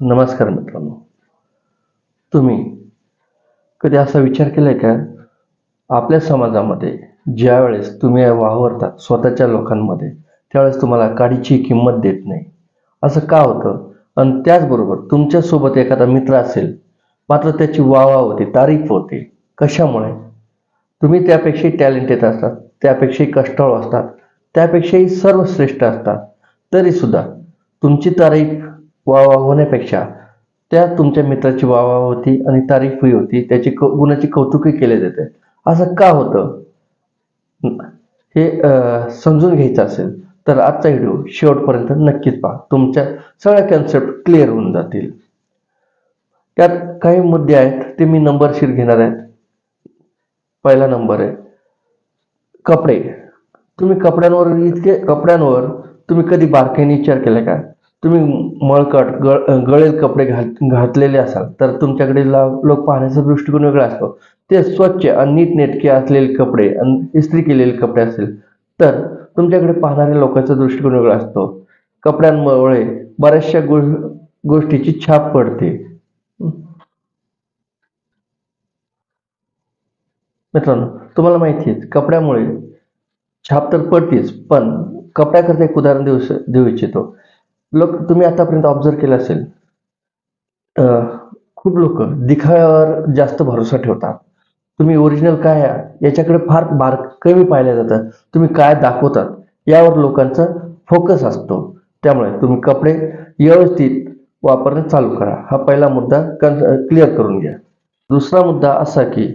नमस्कार मित्रांनो. तुम्ही कधी असा विचार केलाय का? आपल्या समाजामध्ये ज्या वेळेस तुम्ही वावरता स्वतःच्या लोकांमध्ये त्यावेळेस तुम्हाला काडीची किंमत देत नाही. असं का होतं? आणि त्याचबरोबर तुमच्यासोबत एखादा मित्र असेल मात्र त्याची वावा होते तारीफ होते कशामुळे? तुम्ही त्यापेक्षाही टॅलेंटेड असतात त्यापेक्षाही कष्टाळू असतात त्यापेक्षाही सर्वश्रेष्ठ असतात तरी सुद्धा तुमची तारीफ वावा होण्यापेक्षा. त्या तुमच्या मित्राची वावा होती आणि तारीफही होती. त्याची गुणाची कौतुकही केले जाते. असं का होतं? हे समजून घ्यायचं असेल तर आजचा व्हिडिओ शेवटपर्यंत नक्कीच पहा. तुमच्या सगळ्या कन्सेप्ट क्लिअर होऊन जातील. त्यात काही मुद्दे आहेत ते मी नंबरशीर घेणार आहेत पहिला नंबर आहे कपडे. तुम्ही कपड्यांवर इतके कपड्यांवर तुम्ही कधी बारकाईने विचार केला का? तुम्ही मळकट गळ गळेल कपडे घातलेले असाल तर तुमच्याकडे लोक पाहण्याचा दृष्टिकोन वेगळा असतो. ते स्वच्छ आणि नीटनेटके असलेले कपडे इस्त्री केलेले कपडे असेल तर तुमच्याकडे पाहणाऱ्या लोकांचा दृष्टिकोन वेगळा असतो. कपड्यांमुळे बऱ्याचशा गो गोष्टीची छाप पडते. मित्रांनो तुम्हाला माहिती आहे कपड्यामुळे छाप तर पडतेच पण कपड्याकरता एक उदाहरण देऊ देऊ इच्छितो. लोक तुम्ही आतापर्यंत ऑब्झर्व केलं असेल अं, खूप लोक दिखाव्यावर जास्त भरोसा ठेवतात. तुम्ही ओरिजिनल काय याच्याकडे फार बार कमी पाहिलं जातं तुम्ही काय दाखवतात यावर लोकांचा फोकस असतो. त्यामुळे तुम्ही कपडे व्यवस्थित वापरणं चालू करा. हा पहिला मुद्दा क्लिअर करून घ्या. दुसरा मुद्दा असा की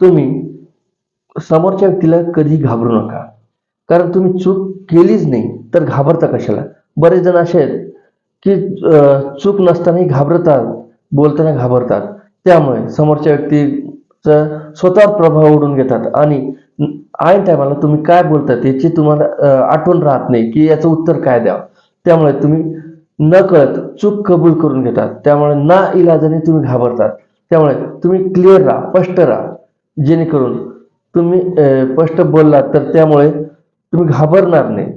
तुम्ही समोरच्या व्यक्तीला कधी घाबरू नका. कारण तुम्ही चूक केलीच नाही तर घाबरता कशाला? बरेच जण असे आहेत की चूक नसतानाही घाबरतात बोलताना घाबरतात. त्यामुळे समोरच्या व्यक्तीचा स्वतःवर प्रभाव ओढून घेतात. आणि ऐन टायमाला तुम्ही काय बोलतात याची तुम्हाला आठवण राहत नाही की याचं उत्तर काय द्यावं. त्यामुळे तुम्ही न कळत चूक कबूल करून घेतात. त्यामुळे ना इलाजाने तुम्ही घाबरतात. त्यामुळे तुम्ही क्लिअर राहा स्पष्ट राहा. जेणेकरून तुम्ही स्पष्ट बोललात तर त्यामुळे तुम्ही घाबरणार नाही.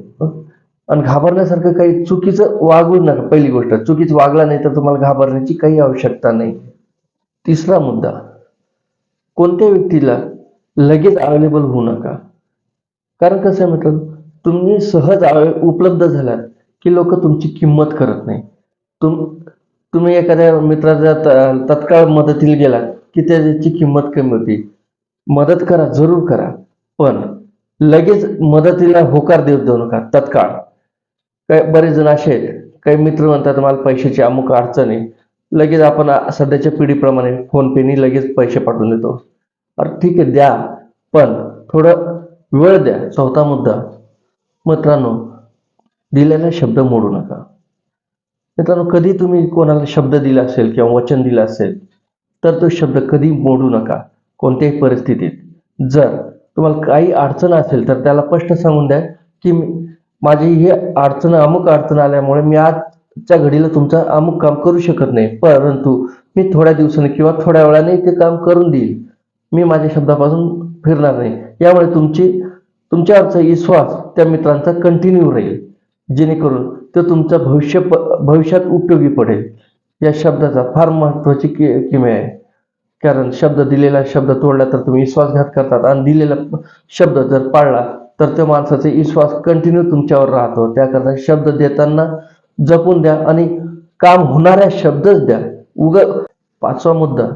आणि घाबरण्यासारखं काही चुकीचं वागू नका. पहिली गोष्ट चुकीचं वागला नाही तर तुम्हाला घाबरण्याची काही आवश्यकता नाही. तिसरा मुद्दा कोणत्या व्यक्तीला लगेच अवेलेबल होऊ नका? कारण कसं आहे म्हटलं तुम्ही सहज उपलब्ध झालात की लोक तुमची किंमत करत नाही. तुम तुम्ही एखाद्या मित्राच्या तत्काळ मदतीला गेलात की त्याची किंमत कमी होती. मदत करा जरूर करा. पण लगेच मदतीला होकार देऊ देऊ नका तत्काळ. काही बरेच जण असे आहेत काही मित्र म्हणतात मला पैशाची अमुक अडचण आहे. लगेच आपण सध्याच्या पिढीप्रमाणे फोन पेनी लगेच पैसे पाठवून देतो. अरे ठीक आहे द्या. पण थोडं वेळ द्या. चौथा मुद्दा. मित्रांनो दिलेला शब्द मोडू नका. मित्रांनो कधी तुम्ही कोणाला शब्द दिला असेल किंवा वचन दिलं असेल तर तो शब्द कधी मोडू नका. कोणत्याही परिस्थितीत. जर तुम्हाला काही अडचण असेल तर त्याला स्पष्ट सांगून द्या की मी- माझी ही अडचण अमुक अडचण आल्यामुळे मी आजच्या घडीला तुमचं अमुक काम करू शकत नाही. परंतु मी थोड्या दिवसांनी किंवा थोड्या वेळाने ते काम करून देईल. मी माझ्या शब्दापासून फिरणार नाही. यामुळे तुमची तुमच्यावरचा विश्वास त्या मित्रांचा कंटिन्यू राहील. जेणेकरून तो तुमचा भविष्य भविष्यात उपयोगी पडेल. या शब्दाचा फार महत्वाची कि किमे आहे. कारण शब्द दिलेला शब्द तोडला तर तुम्ही विश्वासघात करतात आणि दिलेला शब्द जर पाळला तर त्या माणसाचा विश्वास कंटिन्यू तुमच्यावर राहतो. त्याकरता शब्द देताना जपून द्या आणि काम होणाऱ्या शब्दच द्या. उग पाचवा मुद्दा.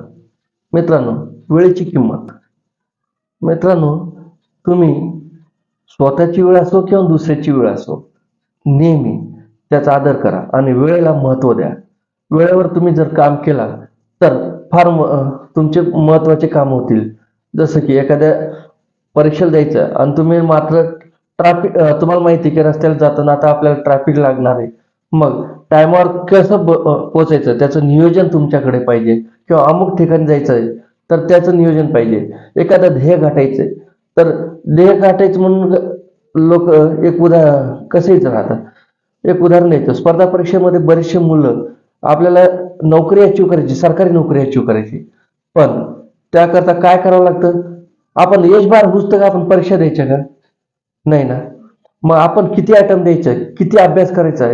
मित्रांनो वेळेची किंमत. मित्रांनो तुम्ही स्वतःची वेळ असो किंवा दुसऱ्याची वेळ असो नेहमी त्याचा आदर करा आणि वेळेला महत्त्व द्या. वेळेवर तुम्ही जर काम केला तर फार तुमचे महत्त्वाचे काम होतील. जसं की एखाद्या परीक्षेला द्यायचं. आणि तुम्ही मात्र ट्रॅफिक तुम्हाला माहिती की रस्त्याला जाताना आता आपल्याला ट्रॅफिक लागणार आहे. मग टायमावर कसं पोहोचायचं? पोचायचं त्याचं नियोजन तुमच्याकडे पाहिजे. किंवा अमुक ठिकाणी जायचं आहे तर त्याचं नियोजन पाहिजे. एखादा ध्येय गाठायचंय. तर ध्येय गाठायचं म्हणून लोक एक उदा कसेच राहतात एक उदाहरण द्यायचं स्पर्धा परीक्षेमध्ये बरेचसे मुलं आपल्याला नोकरी अचीव करायची सरकारी नोकरी अचीव करायची. पण त्याकरता काय करावं लागतं? आपण यशभार पुस्तक आपण परीक्षा द्यायच्या का? नाही ना. मग आपण किती आयटम द्यायचं? किती अभ्यास करायचा?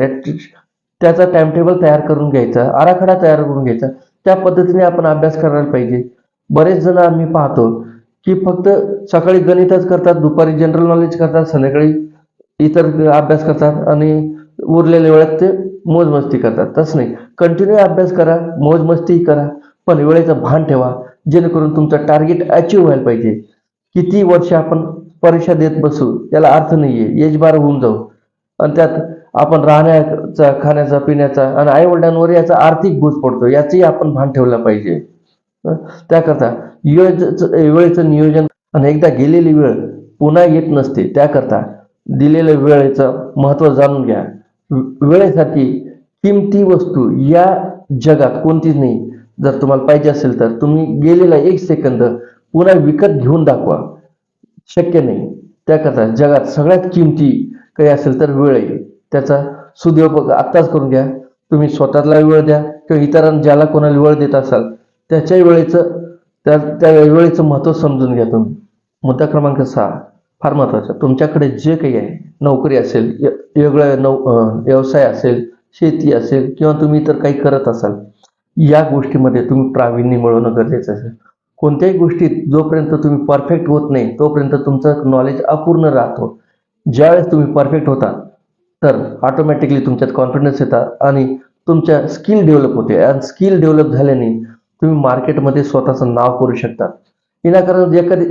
त्याचा टाइम टेबल तयार करून घ्यायचा आराखडा तयार करून घ्यायचा. त्या पद्धतीने आपण अभ्यास करायला पाहिजे. बरेच जण आम्ही पाहतो की फक्त सकाळी गणितच करतात दुपारी जनरल नॉलेज करतात संध्याकाळी इतर अभ्यास करतात आणि उरलेल्या वेळात ते मोजमस्ती करतात. तसं नाही. कंटिन्यू अभ्यास करा मोजमस्ती करा पण वेळेचं भान ठेवा. जेणेकरून तुमचं टार्गेट अचीव व्हायला पाहिजे. किती वर्ष आपण परीक्षा देत बसू याला अर्थ नाहीये. एज बार होऊन जाऊ. आणि त्यात आपण राहण्याचा खाण्याचा पिण्याचा आणि आई वडिलांवर याचा आर्थिक बोज पडतो. याचंही आपण भान ठेवलं पाहिजे. त्याकरता वेळेचं वेळेचं नियोजन आणि एकदा गेलेली वेळ पुन्हा येत नसते. त्याकरता दिलेल्या वेळेचं महत्त्व जाणून घ्या. वेळेसाठी किमती वस्तू या जगात कोणतीच नाही. जर तुम्हाला पाहिजे असेल तर तुम्ही गेलेला एक सेकंद पुन्हा विकत घेऊन दाखवा. शक्य नाही. त्याकरता जगात सगळ्यात किमती काही असेल तर वेळ आहे. त्याचा सुदुपयोग आत्ताच करून घ्या. तुम्ही स्वतःला वेळ द्या किंवा इतरांना ज्याला कोणाला वेळ देत असाल त्याच्या वेळेचं त्या त्या वेळेचं महत्त्व समजून घ्या तुम्ही. मुद्दा क्रमांक सहा फार महत्त्वाचा. तुमच्याकडे जे काही आहे नोकरी असेल वेगळा नौ व्यवसाय असेल शेती असेल किंवा तुम्ही इतर काही करत असाल या गोष्टीमध्ये तुम्ही प्रावीण्य मिळवणं गरजेचं असेल कोणत्याही गोष्टीत जोपर्यंत तुम्ही परफेक्ट होत नाही तोपर्यंत तुमचं नॉलेज अपूर्ण राहतो. ज्यावेळेस तुम्ही परफेक्ट होता तर ऑटोमॅटिकली तुमच्यात कॉन्फिडन्स येतात आणि तुमच्या स्किल डेव्हलप होते. आणि स्किल डेव्हलप झाल्याने तुम्ही मार्केटमध्ये स्वतःचं नाव करू शकता. विनाकारण एखादी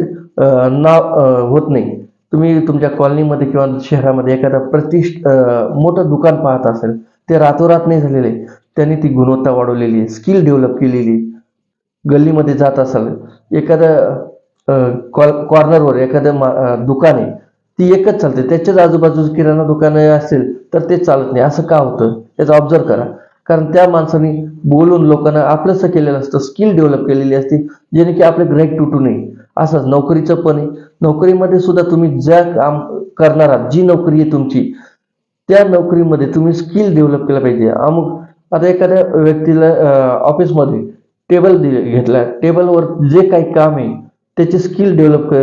नाव होत नाही. तुम्ही तुमच्या कॉलनीमध्ये किंवा शहरामध्ये एखादं प्रतिष्ठ मोठं दुकान पाहत असेल ते रातोरात नाही झालेले. त्यांनी ती गुणवत्ता वाढवलेली आहे स्किल डेव्हलप केलेली आहे. गल्लीमध्ये जात असाल एखादं कॉर्नरवर एखादं मा- अं, दुकान आहे ती एकच चालते त्याच्याच आजूबाजूचं किराणा दुकान असेल तर ते चालत नाही असं का होतं? याचा ऑब्झर्व करा. कारण त्या माणसाने बोलून लोकांना आपलंसं केलेलं असतं स्किल डेव्हलप केलेली असते जेणे की आपले ग्राहक तुटू नये. असंच नोकरीचं पण आहे. नोकरीमध्ये सुद्धा तुम्ही ज्या काम करणार आहात जी नोकरी आहे तुमची त्या नोकरीमध्ये तुम्ही स्किल डेव्हलप केलं पाहिजे. अमुक आता एखाद्या व्यक्तीला ऑफिसमध्ये टेबल दिले घेतला. टेबलवर जे काही काम आहे त्याचे स्किल डेव्हलप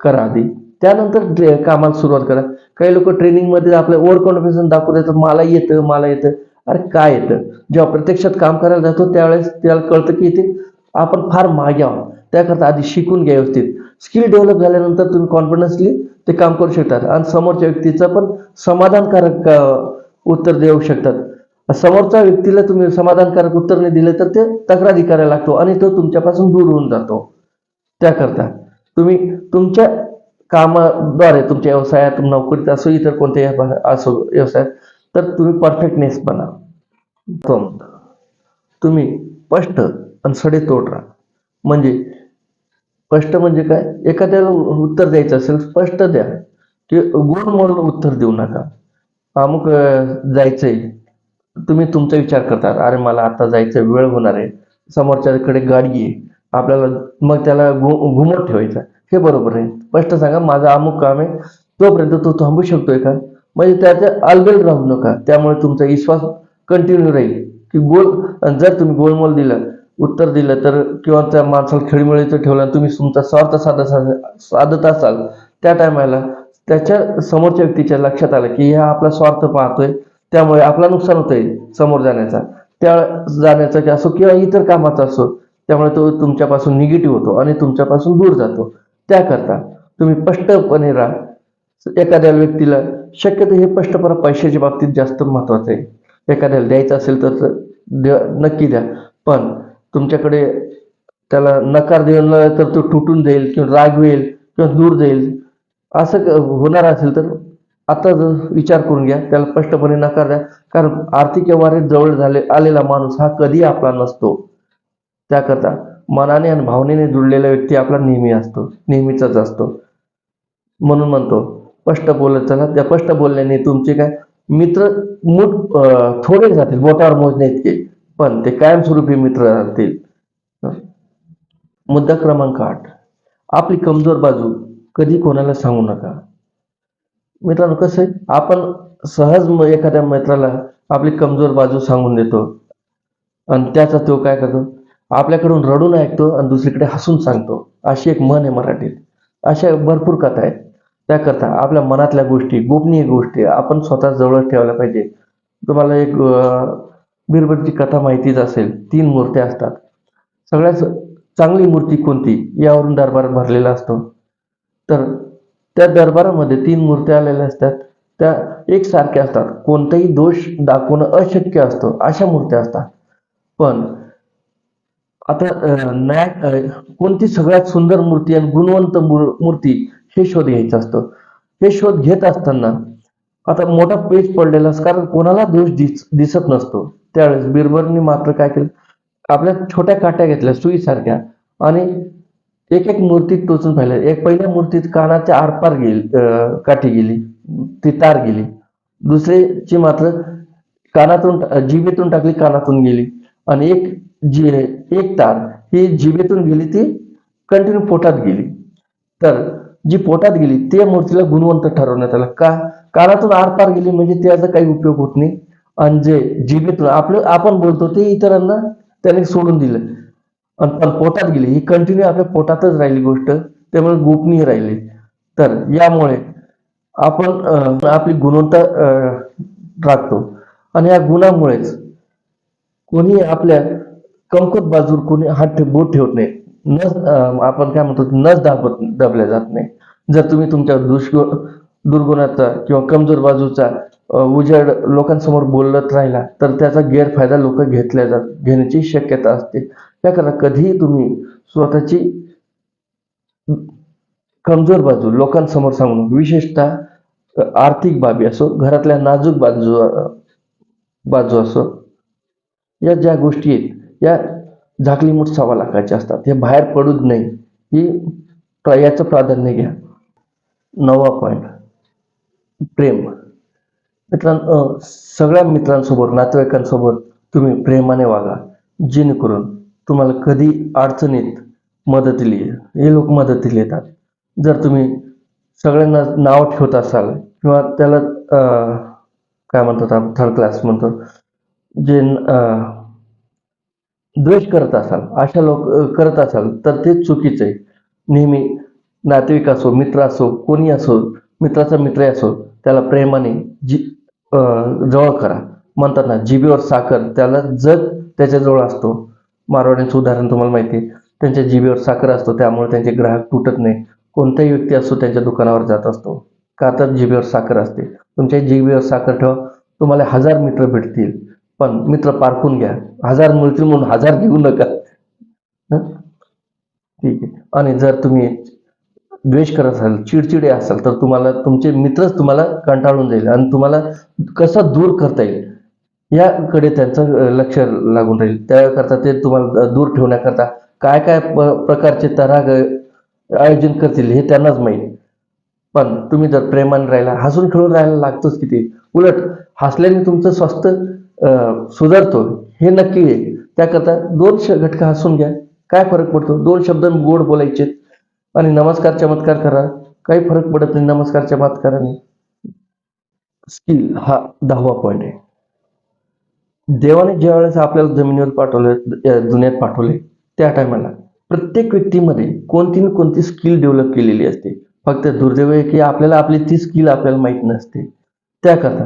करा आधी. त्यानंतर कामाला सुरुवात करा. काही लोक ट्रेनिंगमध्ये आपलं ओव्हर कॉन्फिडन्स दाखवत येतात मला येतं मला येतं. अरे काय येतं? जेव्हा प्रत्यक्षात काम करायला जातो त्यावेळेस त्याला कळतं की इथे आपण फार मागे आहोत. त्याकरता आधी शिकून घ्या व्यवस्थित. स्किल डेव्हलप झाल्यानंतर तुम्ही कॉन्फिडन्सली ते काम करू शकतात. आणि समोरच्या व्यक्तीचं पण समाधानकारक उत्तर देऊ शकतात. समोरच्या व्यक्तीला तुम्ही समाधानकारक उत्तर नाही दिले तर ते तक्रारी करायला लागतो आणि तो तुमच्यापासून दूर होऊन जातो. त्याकरता तुम्ही तुमच्या कामाद्वारे तुमच्या व्यवसायात नोकरीत असो इतर कोणत्याही असो व्यवसायात तर तुम्ही परफेक्टनेस बना. तुम्ही स्पष्ट आणि सडेतोड राहा. म्हणजे स्पष्ट म्हणजे काय? एखाद्याला उत्तर द्यायचं असेल स्पष्ट द्या. की गुण म्हणून उत्तर देऊ नका. अमुक जायचंय. तुम्ही तुमचा विचार करतात अरे मला आता जायचं वेळ होणार आहे. समोरच्याकडे गाडी आहे. आपल्याला मग त्याला घु- घुमत ठेवायचा. हे बरोबर आहे. स्पष्ट सांगा माझं अमुक काम आहे. तोपर्यंत तो थांबू शकतोय का? म्हणजे त्याच्या अलबेल राहू नका. त्यामुळे तुमचा विश्वास कंटिन्यू राहील. की गोल जर तुम्ही गोलमोल दिलं उत्तर दिलं तर किंवा त्या माणसाला खेळमिळीचं ठेवलं तुम्ही तुमचा स्वार्थ साधा साधत असाल. त्या टायमाला त्याच्या समोरच्या व्यक्तीच्या लक्षात आलं की हा आपला स्वार्थ पाहतोय. त्यामुळे आपला नुकसान होतंय समोर जाण्याचा. त्या जाण्याचा की असो किंवा इतर कामाचा असो त्यामुळे तो तुमच्यापासून निगेटिव्ह होतो आणि तुमच्यापासून दूर जातो. त्याकरता तुम्ही स्पष्टपणे राहा. एखाद्या व्यक्तीला शक्यतो हे स्पष्टपणा पैशाच्या बाबतीत जास्त महत्वाचं आहे. एखाद्याला द्यायचं असेल तर द्या- नक्की द्या. पण तुमच्याकडे त्याला नकार देऊन तर तो तुटून जाईल किंवा रागवेल किंवा दूर जाईल. असं क- होणार असेल तर आता विचार करून घ्या. त्याला स्पष्टपणे नकार द्या. कारण आर्थिक व्यवहार जवळ झाले आलेला माणूस हा कधी आपला नसतो. त्याकरता मनाने आणि भावनेने जुळलेला व्यक्ती आपला नेहमी असतो. नेहमीचाच असतो. म्हणून म्हणतो स्पष्ट बोलत चला. त्या स्पष्ट बोलण्याने तुमचे काय? मित्र मूठ थोडे जातील. बोटावर मोजणे इतके. पण ते कायमस्वरूपी मित्र राहतील. मुद्दा क्रमांक आठ. आपली कमजोर बाजू कधी कोणाला सांगू नका. मित्रांनो कसं आहे? आपण सहज म- एखाद्या मित्राला आपली कमजोर बाजू सांगून देतो. आणि त्याचा तो काय करतो? आपल्याकडून रडून ऐकतो आणि दुसरीकडे हसून सांगतो. अशी एक मन आहे मराठीत. अशा भरपूर कथा आहेत. त्याकरता आपल्या मनातल्या गोष्टी गोपनीय गोष्टी आपण स्वतः जवळ ठेवल्या पाहिजे. तुम्हाला एक बिरबलची कथा माहितीच असेल. तीन मूर्त्या असतात. सगळ्यात चांगली मूर्ती कोणती? यावरून दरबार भरलेला असतो. तर त्या दरबारामध्ये तीन मूर्त्या आलेल्या असतात. त्या एकसारख्या असतात. कोणताही दोष दाखवणं अशक्य असतं. अशा मूर्त्या असतात. पण आता न्याय कोणती सगळ्यात सुंदर मूर्ती आणि गुणवंत मूर्ती हे शोध घ्यायचं असतो. हे शोध घेत असताना आता मोठा पेज पडलेला असतो. कारण कोणाला दोष दिस दिसत नसतो. त्यावेळेस बिरबरनी मात्र काय केलं? आपल्या छोट्या काट्या घेतल्या सुईसारख्या. आणि एक एक मूर्ती टोचून पाहिलं. एक पहिल्या मूर्तीत कानाच्या आरपार गेली काठी गेली ती तार गेली. दुसरीची मात्र कानातून जिभेतून टाकली कानातून गेली. आणि एक जी एक तार ही जिभेतून गेली ती कंटिन्यू पोटात गेली. तर जी पोटात गेली त्या मूर्तीला गुणवंत ठरवण्यात आलं. का? कानातून आरपार गेली म्हणजे त्याचा काही उपयोग होत नाही. आणि जे जिभेतून आपलं आपण बोलतो ते इतरांना त्याने सोडून दिलं. पण पोटात गेली ही कंटिन्यू आपल्या पोटातच राहिली गोष्ट त्यामुळे गोपनीय राहिली. तर यामुळे आपण आपली गुणवत्ता राखतो. आणि या गुणामुळेच कोणी आपल्या कमकुत बाजूर कोणी हात बोट ठेवत नाही. नस आपण काय म्हणतो नस दाबत दाबल्या जात नाही. जर तुम्ही तुमच्या दुष्गु दुर्गुणाचा किंवा कमजोर बाजूचा उजेड लोकांसमोर बोलत राहिला तर त्याचा गैरफायदा लोक घेतल्या जात घेण्याची शक्यता असते. त्याकरता कधीही तुम्ही स्वतःची कमजोर बाजू लोकांसमोर सांगून विशेषतः आर्थिक बाबी असो घरातल्या नाजूक बाजू बाजू असो या ज्या गोष्टी आहेत या झाकलीमूठ सव्वा लाखाच्या असतात. हे बाहेर पडूच नाही. ही याचं प्राधान्य घ्या. नवा पॉईंट प्रेम. मित्रांनो सगळ्या मित्रांसोबत नातेवाईकांसोबत तुम्ही प्रेमाने वागा. जेणेकरून तुम्हाला कधी अडचणीत मदतीला हे लोक मदतीला येतात. जर तुम्ही सगळ्यांना नाव ठेवत असाल किंवा त्याला काय म्हणतात आपण थर्ड क्लास म्हणतो जे द्वेष करत असाल अशा लोक करत असाल तर ते चुकीचं आहे. नेहमी नातेवाईक असो मित्र असो कोणी असो मित्राचा मित्र असो त्याला प्रेमाने जी जवळ करा. म्हणतात ना जिभेवर साखर त्याला जग त्याच्याजवळ असतो. मारवाड्यांचं उदाहरण तुम्हाला माहिती आहे. त्यांच्या जीबीवर साखर असतो त्यामुळे त्यांचे ग्राहक तुटत नाही. कोणताही व्यक्ती असतो त्यांच्या दुकानावर जात असतो. का तर जीबीवर साखर असते. तुमच्या जीबीवर साखर ठेवा. तुम्हाला हजार मित्र भेटतील. पण मित्र पारखून घ्या. हजार मिळतील म्हणून हजार घेऊ नका. ठीक आहे. आणि जर तुम्ही द्वेष करत असाल चिडचिडे असाल तर तुम्हाला तुमचे मित्रच तुम्हाला कंटाळून जाईल. आणि तुम्हाला कसा दूर करता येईल? याकडे त्यांचं लक्ष लागून राहील. त्याकरता ते तुम्हाला दूर ठेवण्याकरता काय काय प्रकारचे तराग आयोजन करतील हे त्यांनाच माहीत. पण तुम्ही जर प्रेमाने राहिला हसून खेळून राहायला लागतोच किती. उलट हसल्याने तुमचं स्वास्थ्य सुधारतो हे नक्की आहे. त्याकरता दोन श घटका हसून घ्या. काय फरक पडतो? दोन शब्द गोड बोलायचे. आणि नमस्कार चमत्कार करा. काही फरक पडत नाही नमस्कार चमत्काराने. स्किल हा दहावा पॉईंट आहे. देवाने ज्या वेळेस आपल्याला जमिनीवर पाठवले दुनियात पाठवले त्या टायमाला प्रत्येक व्यक्तीमध्ये कोणती ना कोणती स्किल डेव्हलप केलेली असते. फक्त दुर्दैव आहे की आपल्याला आपली ती स्किल आपल्याला माहीत नसते. त्याकरता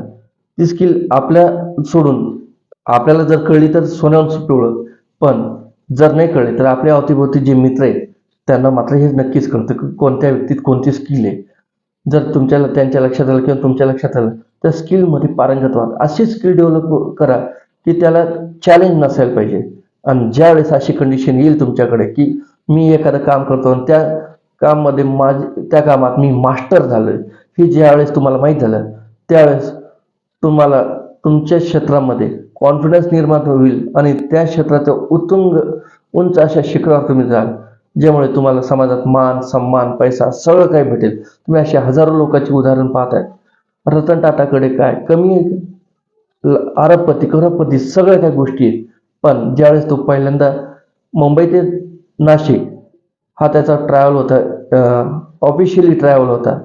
ती स्किल आपल्या सोडून आपल्याला जर कळली तर सोन्याहून पिवळं. पण जर नाही कळले तर आपल्या अवतीभोवती जे मित्र आहेत त्यांना मात्र हे नक्कीच कळतं की कोणत्या व्यक्तीत कोणती स्किल आहे. जर तुमच्या त्यांच्या लक्षात आलं किंवा तुमच्या लक्षात आलं त्या स्किलमध्ये पारंगत व्हा अशी स्किल डेव्हलप करा की त्याला चॅलेंज नसायला पाहिजे. आणि ज्या वेळेस अशी कंडिशन येईल तुमच्याकडे की मी एखादं काम करतो आणि त्या काममध्ये माझ त्या कामात मी मास्टर झालोय. हे ज्यावेळेस तुम्हाला माहीत झालं त्यावेळेस तुम्हाला तुमच्या क्षेत्रामध्ये कॉन्फिडन्स निर्माण होईल आणि त्या क्षेत्राच्या उत्तुंग उंच अशा शिखरावर तुम्ही जाल ज्यामुळे तुम्हाला समाजात मान सन्मान पैसा सगळं काही भेटेल. तुम्ही अशा हजारो लोकांची उदाहरण पाहताय. रतन टाटाकडे काय? कमी आहे का? अरबपती करोडपती सगळ्या काही गोष्टी आहेत. पण ज्यावेळेस तो पहिल्यांदा मुंबई ते नाशिक हा त्याचा ट्रॅव्हल होता ऑफिशियली ट्रॅव्हल होता.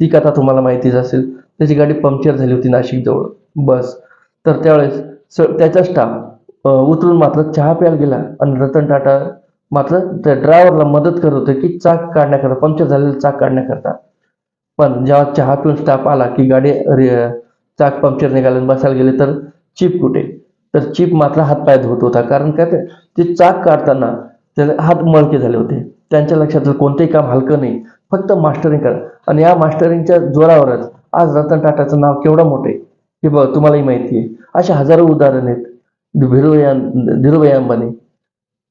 ती कथा तुम्हाला माहितीच असेल. त्याची गाडी पंक्चर झाली होती नाशिकजवळ बस. तर त्यावेळेस स त्याचा स्टाफ उतरून मात्र चहा प्यायला गेला आणि रतन टाटा मात्र त्या ड्रायव्हरला मदत करत होते की चाक काढण्याकरता पंक्चर झालेलं चाक काढण्याकरता. पण जेव्हा चहा पिऊन स्टाफ आला की गाडी रे- चाक पंक्चर निघालं बसायला गेले तर चिप कुठे तर चिप मात्र हातपाय धुत होता. कारण काय ते- चाक काढताना त्याला हात मळके झाले होते. त्यांच्या लक्षात कोणतेही काम हलकं नाही फक्त मास्टरिंग करा. आणि या मास्टरिंगच्या जोरावरच आज रतन टाटाचं नाव केवढं मोठं आहे हे बघ तुम्हालाही माहिती आहे. असे हजारो उदाहरण आहेत. धीरुभाई अं- धीरुभाई अंबानी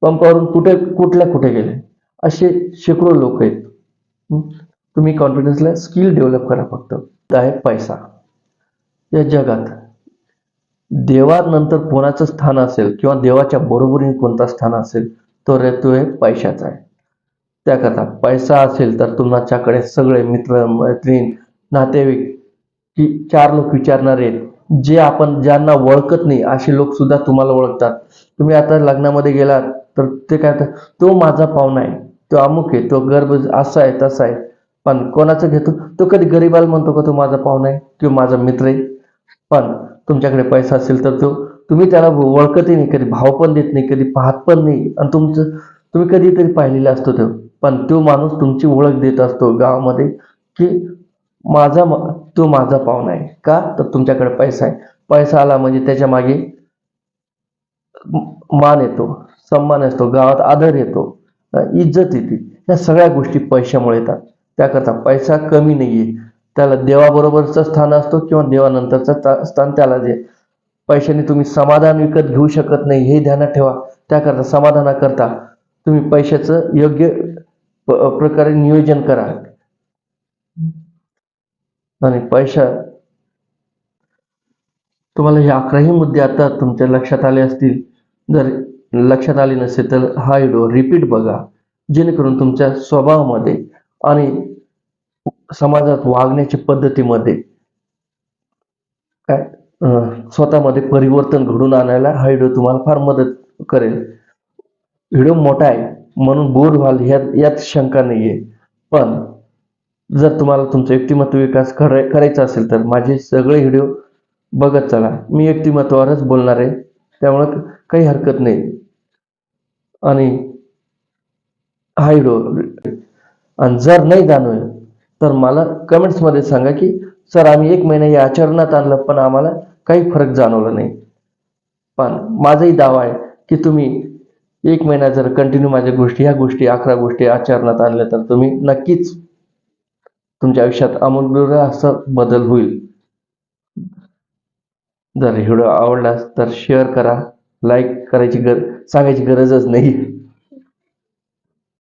पंपावरून कुठे कुठल्या कुठे गेले? असे शेकडो लोक आहेत. तुम्ही कॉन्फिडन्सला स्किल डेव्हलप करा फक्त. आहे पैसा. या जगात. देवानंतर कोणाचं स्थान असेल किंवा देवाच्या बरोबरीने कोणता स्थान असेल तो रे तो आहे पैशाचा आहे. त्याकरता पैसा असेल तर तुमच्याकडे सगळे मित्र मैत्रीण नातेवाईक की चार लोक विचारणारे आहेत. जे आपण ज्यांना ओळखत नाही असे लोक सुद्धा तुम्हाला ओळखतात. तुम्ही आता लग्नामध्ये गेलात तर ते काय तो माझा पाहुणा आहे. तो अमुक आहे. तो गर्भ असा आहे तसा आहे. पण कोणाचं घेतो? तो कधी गरीबाला म्हणतो का तो माझा पाहुणा आहे किंवा माझा मित्र आहे? पण तुमच्याकडे पैसा असेल तर तो तुम्ही त्याला ओळखतही नाही कधी भाव पण देत नाही कधी पाहत पण नाही. आणि तुमचं तुम्ही कधीतरी पाहिलेला असतो तो. पण तो माणूस तुमची ओळख देत असतो गावामध्ये की माझा तो माझा पाहुणा आहे. का? तर तुमच्याकडे पैसा आहे. पैसा आला म्हणजे त्याच्यामागे मान येतो सन्मान असतो गावात आदर येतो इज्जत येते. या सगळ्या गोष्टी पैशामुळे येतात. त्याकरता पैसा कमी नाहीये. त्याला देवाबरोबरचं स्थान असतो किंवा देवानंतरचं स्थान त्याला जे पैशाने तुम्ही समाधान विकत घेऊ शकत नाही हे ध्यानात ठेवा. त्याकरता समाधानाकरता तुम्ही पैशाचं योग्य प्रकारे नियोजन करा. आणि पैसा तुम्हाला हे अकराही मुद्दे आता तुमच्या लक्षात आले असतील. जर लक्षात आले नसेल तर हा व्हिडिओ रिपीट बघा. जेणेकरून तुमच्या स्वभावामध्ये आणि समाजात वागण्याच्या पद्धतीमध्ये काय स्वतःमध्ये परिवर्तन घडून आणायला हा व्हिडिओ तुम्हाला फार मदत करेल. व्हिडिओ मोठा आहे म्हणून बोर व्हाल ह्यात यात शंका नाहीये. पण जर तुम्हाला तुमचं व्यक्तिमत्व विकास कराय करायचा असेल तर माझे सगळे व्हिडिओ बघत चला. मी व्यक्तिमत्वावरच बोलणार आहे त्यामुळं काही हरकत नाही. आणि हा व्हिडिओ आणि जर नाही जाणवेल तर मला कमेंट्समध्ये सांगा की सर आम्ही एक महिना या आचरणात आणलं पण आम्हाला काही फरक जाणवला नाही. पण माझाही दावा आहे की तुम्ही एक महिना जर कंटिन्यू माझ्या गोष्टी ह्या गोष्टी अकरा गोष्टी आचरणात आणल्या तर तुम्ही नक्कीच तुमच्या आयुष्यात आमूलाग्र असं बदल होईल. जर व्हिडिओ आवडलास तर शेअर करा लाईक करायची गर सांगायची गरजच नाही.